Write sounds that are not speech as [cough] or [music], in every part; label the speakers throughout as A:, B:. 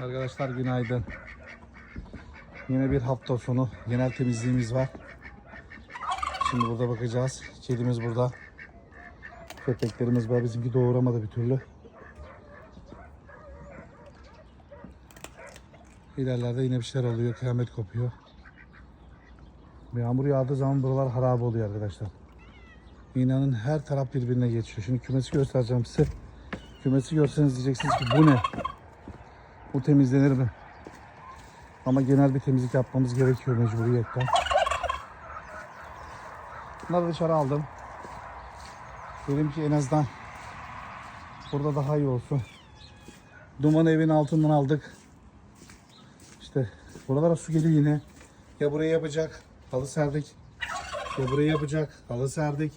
A: Arkadaşlar günaydın. Yine bir hafta sonu genel temizliğimiz var. Şimdi burada bakacağız. Kedimiz burada. Köpeklerimiz var. Bizimki doğuramadı bir türlü. İlerlerde yine bir şeyler oluyor. Kıyamet kopuyor. Yağmur yağdığı zaman buralar harap oluyor arkadaşlar. İnanın her taraf birbirine geçiyor. Şimdi kümesi göstereceğim size. Kümesi görseniz diyeceksiniz ki bu ne? Bu temizlenir mi? Ama genel bir temizlik yapmamız gerekiyor mecburiyetten. Bunları dışarı aldım. Dedim ki en azından burada daha iyi olsun. Dumanı evin altından aldık. İşte buralara su geliyor yine. Ya buraya yapacak, halı serdik. Ya buraya yapacak, halı serdik.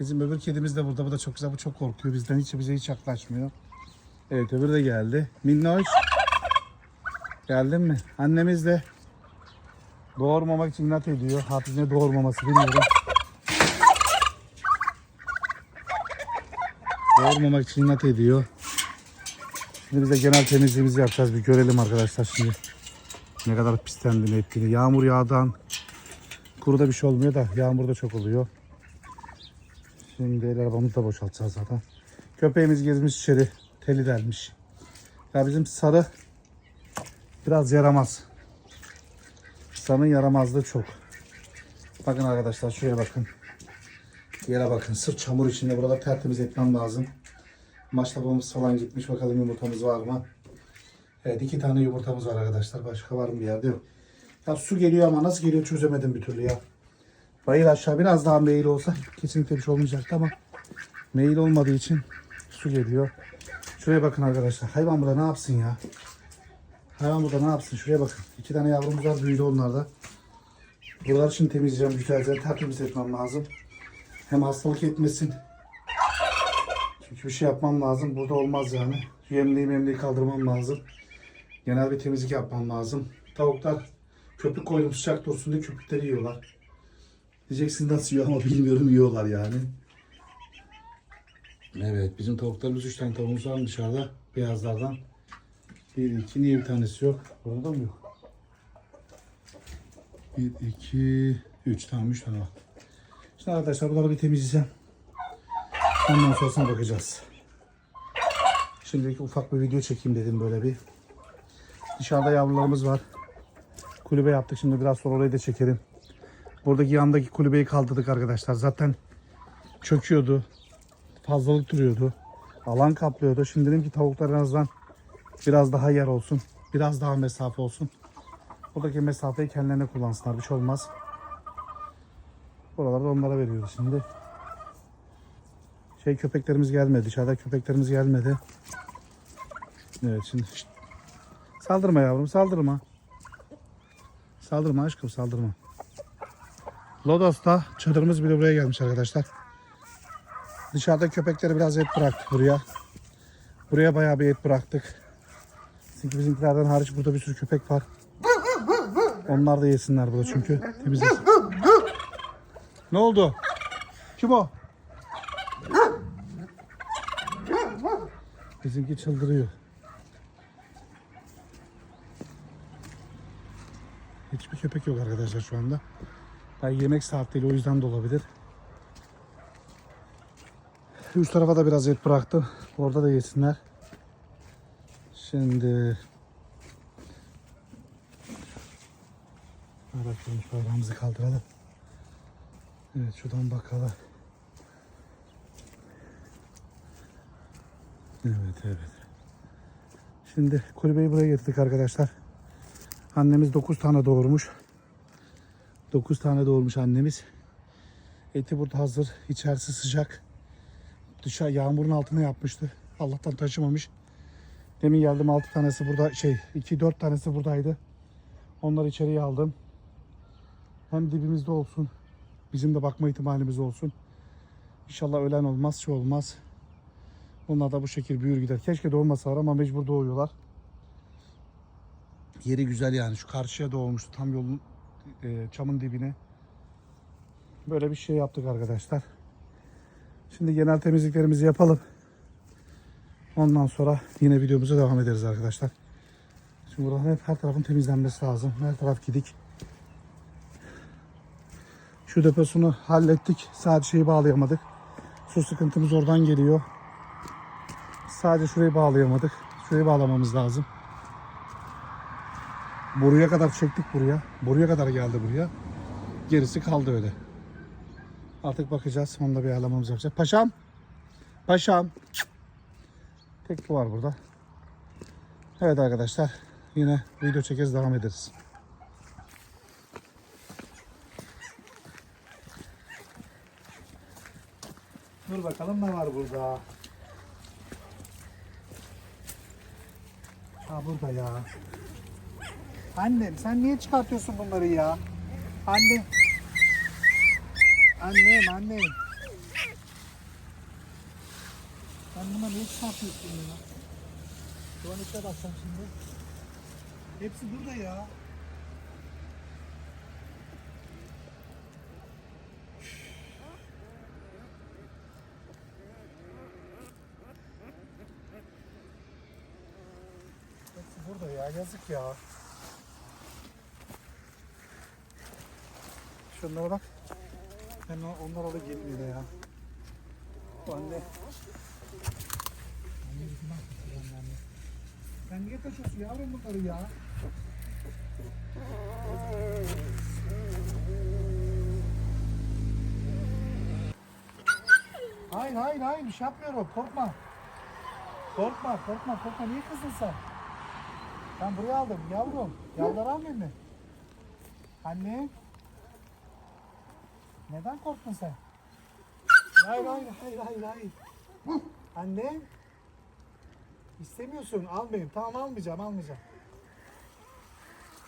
A: Bizim öbür kedimiz de burada. Bu da çok güzel. Bu çok korkuyor. Bizden hiç bize hiç yaklaşmıyor. Evet öbürü de geldi. Minnoş. Geldin mi? Annemiz de doğurmamak için inat ediyor. Artık ne doğurmaması bilmiyorum. Doğurmamak için inat ediyor. Şimdi biz de genel temizliğimizi yapacağız. Bir görelim arkadaşlar şimdi. Ne kadar pislendi ne ettiğini. Yağmur yağdan kuruda bir şey olmuyor da yağmur da çok oluyor. Şimdi el arabamızı da boşaltacağız zaten. Köpeğimiz gezmiş içeri. Teli delmiş. Ya bizim sarı biraz yaramaz. Sarının yaramazlığı çok. Bakın arkadaşlar şuraya bakın. Yere bakın. Sırf çamur içinde burada tertemiz etmem lazım. Maçlabamız falan gitmiş. Bakalım yumurtamız var mı? Evet iki tane yumurtamız var arkadaşlar. Başka var mı bir yerde yok. Ya su geliyor ama nasıl geliyor çözemedim bir türlü ya. Bayır aşağı biraz daha meyil olsa kesinlikle bir şey olmayacaktı ama meyil olmadığı için su geliyor. Şuraya bakın arkadaşlar. Hayvan burada ne yapsın ya? Hayvan burada ne yapsın? Şuraya bakın. İki tane yavrumuz var. Büyüdü onlar da. Buraları şimdi temizleyeceğim. Güzelce tertemiz etmem lazım. Hem hastalık etmesin. Çünkü bir şey yapmam lazım. Burada olmaz yani. Yemliği memliği kaldırmam lazım. Genel bir temizlik yapmam lazım. Tavuklar köpük koydum sıcak dursun diye köpükleri yiyorlar. Diyeceksin nasıl yiyor ama [laughs] bilmiyorum yiyorlar yani. Evet bizim tavuklarımız 3 tane tavuğumuz var dışarıda beyazlardan. Bir iki niye bir tanesi yok? Burada mı yok? Bir iki üç tamam üç tane var. Şimdi arkadaşlar bunları bir temizleyeceğim. Ondan sonrasına bakacağız. Şimdilik ufak bir video çekeyim dedim böyle bir. Dışarıda yavrularımız var. Kulübe yaptık şimdi biraz sonra orayı da çekerim. Buradaki yandaki kulübeyi kaldırdık arkadaşlar. Zaten çöküyordu. Fazlalık duruyordu. Alan kaplıyordu. Şimdi dedim ki tavuklar en azından biraz daha yer olsun. Biraz daha mesafe olsun. Buradaki mesafeyi kendilerine kullansınlar. Bir şey olmaz. Buralarda onlara veriyoruz şimdi. Şey köpeklerimiz gelmedi. Dışarıda köpeklerimiz gelmedi. Evet şimdi şşt. Saldırma yavrum saldırma. Saldırma aşkım saldırma. Lodos'ta çadırımız bile buraya gelmiş arkadaşlar. Dışarıda köpekleri biraz et bıraktık buraya. Buraya bayağı bir et bıraktık. Çünkü bizimkilerden hariç burada bir sürü köpek var. Onlar da yesinler burada çünkü. Temizlesin. Ne oldu? Kim o? Bizimki çıldırıyor. Hiçbir köpek yok arkadaşlar şu anda. Daha yemek saat o yüzden de olabilir. Üst tarafa da biraz et bıraktım. Orada da yesinler. Şimdi bakalım bayrağımızı kaldıralım. Evet şuradan bakalım. Evet evet. Şimdi kulübeyi buraya getirdik arkadaşlar. Annemiz 9 tane doğurmuş. 9 tane doğurmuş annemiz. Eti burada hazır. İçerisi sıcak. Dışarı yağmurun altına yapmıştı. Allah'tan taşımamış. Demin geldim 6 tanesi burada şey 2 4 tanesi buradaydı. Onları içeriye aldım. Hem dibimizde olsun. Bizim de bakma ihtimalimiz olsun. İnşallah ölen olmaz, şey olmaz. Onlar da bu şekil büyür gider. Keşke doğmasalar ama mecbur doğuyorlar. Yeri güzel yani. Şu karşıya doğmuştu. Tam yolun e, çamın dibine. Böyle bir şey yaptık arkadaşlar. Şimdi genel temizliklerimizi yapalım. Ondan sonra yine videomuza devam ederiz arkadaşlar. Şimdi buraların hep her tarafın temizlenmesi lazım. Her taraf gidik. Şu deposunu hallettik. Sadece şeyi bağlayamadık. Su sıkıntımız oradan geliyor. Sadece şurayı bağlayamadık. Şurayı bağlamamız lazım. Buraya kadar çektik buraya. Buraya kadar geldi buraya. Gerisi kaldı öyle. Artık bakacağız. Onda bir ayarlamamız yapacağız. Paşam. Paşam. Tek bu var burada. Evet arkadaşlar. Yine video çekeriz devam ederiz. Dur bakalım ne var burada. Ha burada ya. Annem sen niye çıkartıyorsun bunları ya? Anne. Annem annem. Sen buna niye çıkartıyorsun ya? Tuvalete bakacağım şimdi. Hepsi burada ya. Hepsi burada ya. Yazık ya. Şunlara bak. Ben onlar alı gelmiyor da ya. Bu anne? Sen niye taşıyorsun yavrum bunları ya? Hayır hayır hayır bir şey yapmıyorum korkma. Korkma korkma korkma niye kızdın sen? Ben buraya aldım yavrum. Yavruları almayayım mı? Anne. Neden korktun sen? Hayır hayır hayır hayır hayır. Anne. İstemiyorsun almayayım. Tamam almayacağım almayacağım.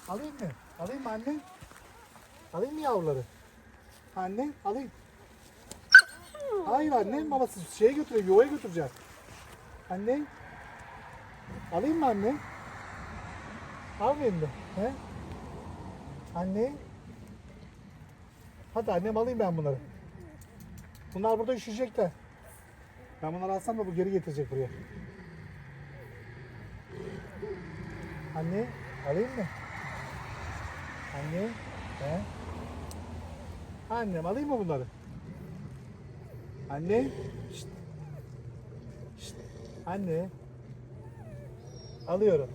A: Alayım mı? Alayım mı anne? Alayım mı yavruları? Anne alayım. Hayır anne babası şeye götürüyor yuvaya götürecek. Anne. Alayım mı anne? Almayayım mı? He? Anne. Hadi annem alayım ben bunları. Bunlar burada üşüyecekler. Ben bunları alsam da bu geri getirecek buraya. Anne alayım mı? Anne. He? Annem alayım mı bunları? Anne. Şşt. Şşt. Anne. Alıyorum.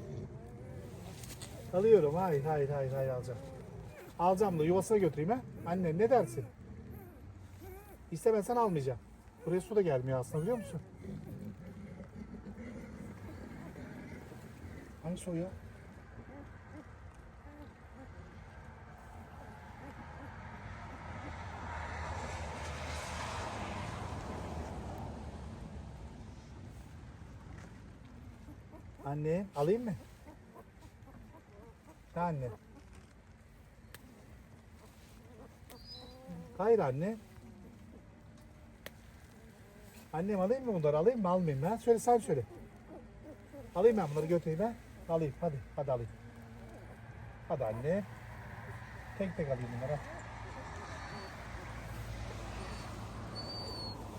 A: Alıyorum. Hayır hayır hayır hayır alacağım. Alacağım da yuvasına götüreyim ha. Anne ne dersin? İstemezsen almayacağım. Buraya su da gelmiyor aslında biliyor musun? Hangi su ya? Anne alayım mı? Ha anne. Hayır anne. Annem alayım mı bunları? Alayım mı almayayım? Ha? Söyle sen söyle. Alayım ben bunları götüreyim ha. Alayım hadi. Hadi alayım. Hadi anne. Tek tek alayım bunları. ha.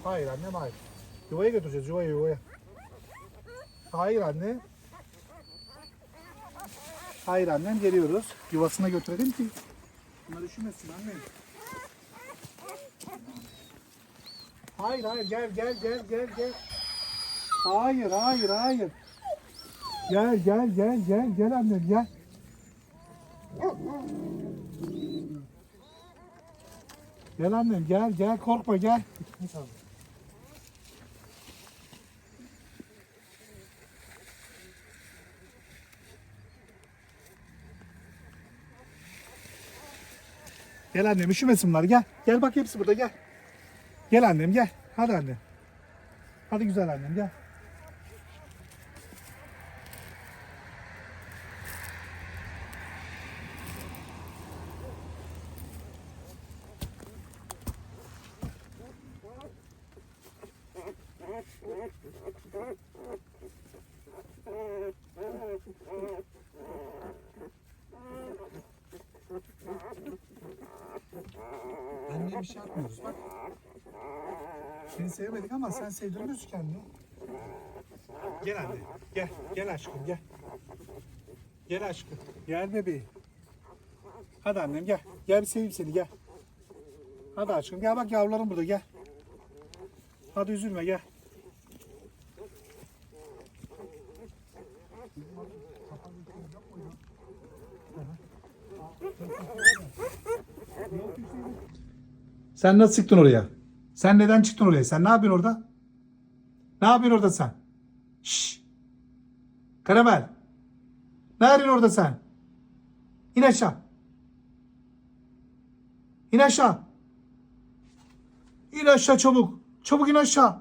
A: Hayır annem hayır. Yuvaya götüreceğiz yuvaya yuvaya. Hayır anne. Hayır annem geliyoruz. Yuvasına götürelim ki. Bunlar üşümesin annem. Hayır hayır gel gel gel gel gel. Hayır hayır hayır. Gel gel gel gel gel annem gel. Gel annem gel gel korkma gel. Gel annem üşümesin bunlar gel. Gel bak hepsi burada gel. Gel annem gel. Hadi annem. Hadi güzel annem gel. Anneye bir şey yapmıyoruz bak. Seni sevmedik ama sen sevdirmiyorsun kendini. Gel anne. Gel. Gel aşkım gel. Gel aşkım. Gel bebeğim. Hadi annem gel. Gel bir seveyim seni gel. Hadi aşkım gel bak yavrularım burada gel. Hadi üzülme gel. Sen nasıl çıktın oraya? Sen neden çıktın oraya? Sen ne yapıyorsun orada? Ne yapıyorsun orada sen? Şşş. Karamel. Ne arıyorsun orada sen? İn aşağı. İn aşağı. İn aşağı çabuk. Çabuk in aşağı.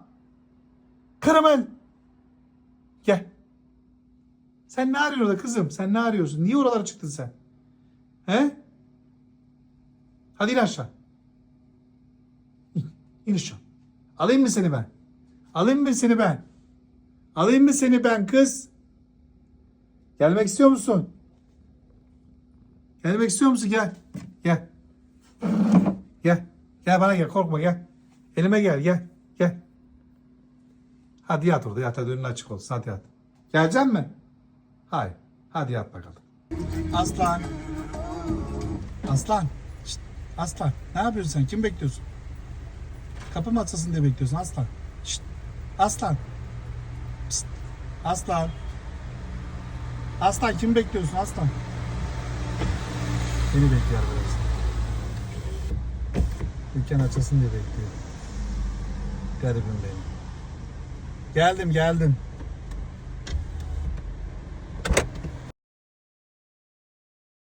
A: Karamel. Gel. Sen ne arıyorsun orada kızım? Sen ne arıyorsun? Niye oralara çıktın sen? He? Hadi in aşağı. İn aşağı. Alayım mı seni ben? Alayım mı seni ben? Alayım mı seni ben kız? Gelmek istiyor musun? Gelmek istiyor musun? Gel. Gel. Gel. Gel bana gel. Korkma gel. Elime gel. Gel. Gel. Hadi yat orada. Yat hadi önün açık olsun. Hadi yat. Gelecek mi? Hayır. Hadi yat bakalım. Aslan. Aslan. Şşt, Aslan. Ne yapıyorsun sen? Kim bekliyorsun? Kapı mı açılsın diye bekliyorsun aslan. Şşt. Aslan. Psst. Aslan. Aslan kim bekliyorsun aslan? Beni bekliyor arkadaşlar. Dükkan açılsın diye bekliyor. Garibim benim. Geldim geldim.